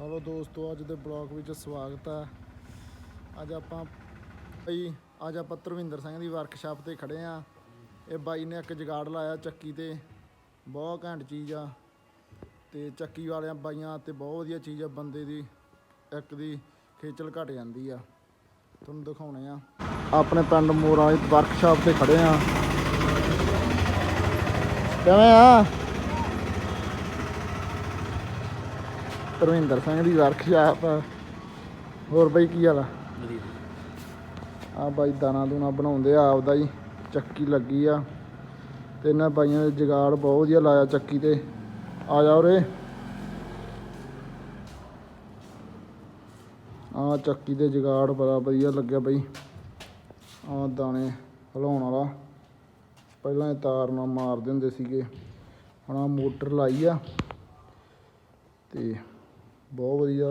Hello ਦੋਸਤੋ, ਅੱਜ ਦੇ ਬਲੌਗ ਵਿੱਚ ਸਵਾਗਤ ਹੈ ਅੱਜ ਆਪਾਂ ਬਈ, ਅੱਜ ਆਪਾਂ ਧਰਵਿੰਦਰ ਸਿੰਘ ਦੀ ਵਰਕਸ਼ਾਪ ਤੇ ਖੜੇ ਆ। ਇਹ ਬਾਈ ਨੇ ਇੱਕ ਜਗਾੜ ਲਾਇਆ ਚੱਕੀ ਤੇ। ਬਹੁਤ ਘੈਂਟ ਚੀਜ਼ ਆ। ਤੇ ਚੱਕੀ ਵਾਲਿਆਂ, ਬਾਈਆਂ ਤੇ ਬਹੁਤ ਵਧੀਆ ਚੀਜ਼ ਆ। ਬੰਦੇ ਦੀ, ਇੱਕ ਦੀ ਖੇਚਲ ਘਟ ਜਾਂਦੀ ਆ। ਤੁਹਾਨੂੰ ਦਿਖਾਉਣੇ ਆ। ਆਪਣੇ ਪਿੰਡ ਮੋਰਾਂ ਦੀ ਵਰਕਸ਼ਾਪ ਤੇ ਖੜੇ ਆ। ਕਿਵੇਂ ਆ? ਧਰਮਿੰਦਰ ਸਿੰਘ ਦੀ ਵਰਕਸ਼ਾਪ। ਹੋਰ ਬਈ ਕੀ ਹਾਲ ਆ? ਆ ਬਾਈ ਦਾਣਾ ਦੂਣਾ ਬਣਾਉਂਦੇ ਆ ਆਪਦਾ ਹੀ ਚੱਕੀ ਲੱਗੀ ਆ। ਤੇ ਇਹਨਾਂ ਬਾਈਆਂ ਦੇ ਜਗਾੜ ਬਹੁਤ ਵਧੀਆ ਲਾਇਆ ਚੱਕੀ ਤੇ। ਆ ਜਾ ਉਰੇ। ਆ ਚੱਕੀ ਦੇ ਜਗਾੜ ਬੜਾ ਵਧੀਆ ਲੱਗਿਆ ਬਈ। ਆ ਦਾਣੇ ਹਿਲਾਉਣ ਵਾਲਾ। ਪਹਿਲਾਂ ਇਹ ਤਾਰ ਨਾਲ ਮਾਰਦੇ ਹੁੰਦੇ ਸੀਗੇ ਹੁਣ ਆ ਮੋਟਰ ਲਾਈ ਆ। ਤੇ ਬਹੁਤ ਵਧੀਆ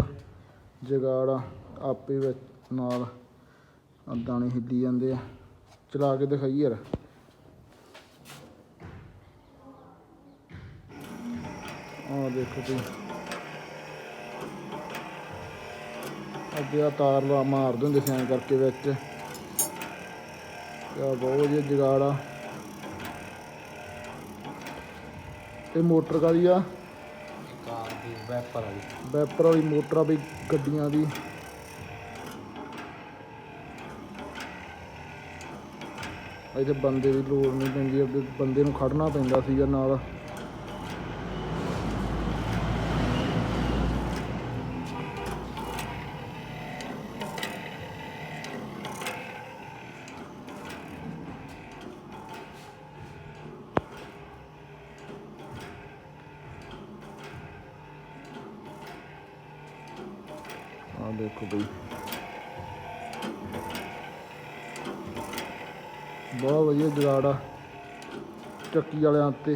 ਜਗਾੜ ਆ, ਆਪੇ ਵਿੱਚ ਨਾਲ ਆਹ ਦਾਣੇ ਹਿੱਲੀ ਜਾਂਦੇ ਆ। ਚਲਾ ਕੇ ਦਿਖਾਈ ਯਾਰ। ਆ ਦੇਖੋ ਤੁਸੀਂ। ਅੱਗੇ ਆ ਤਾਰ ਲਾ ਮਾਰਦੇ ਹੁੰਦੇ ਸੀ ਕਰਕੇ ਵਿੱਚ। ਤੇ ਬਹੁਤ ਵਧੀਆ ਜਗਾੜ ਆ। ਇਹ ਮੋਟਰ ਕਾਦੀ ਆ? ਵੈਪਰ ਵਾਲੀ। ਵੈਪਰ ਵਾਲੀ ਮੋਟਰ ਆ ਬਈ ਗੱਡੀਆਂ ਦੀ ਇਹਦੇ ਬੰਦੇ ਦੀ ਲੋੜ ਨਹੀਂ ਪੈਂਦੀ, ਅੱਗੇ ਬੰਦੇ ਨੂੰ ਖੜਨਾ ਪੈਂਦਾ ਸੀਗਾ ਨਾਲ। ਆ ਦੇਖੋ ਬਈ। ਬਹੁਤ ਵਧੀਆ ਜੁਗਾੜ ਆ। ਚੱਕੀ ਵਾਲਿਆਂ ਤੇ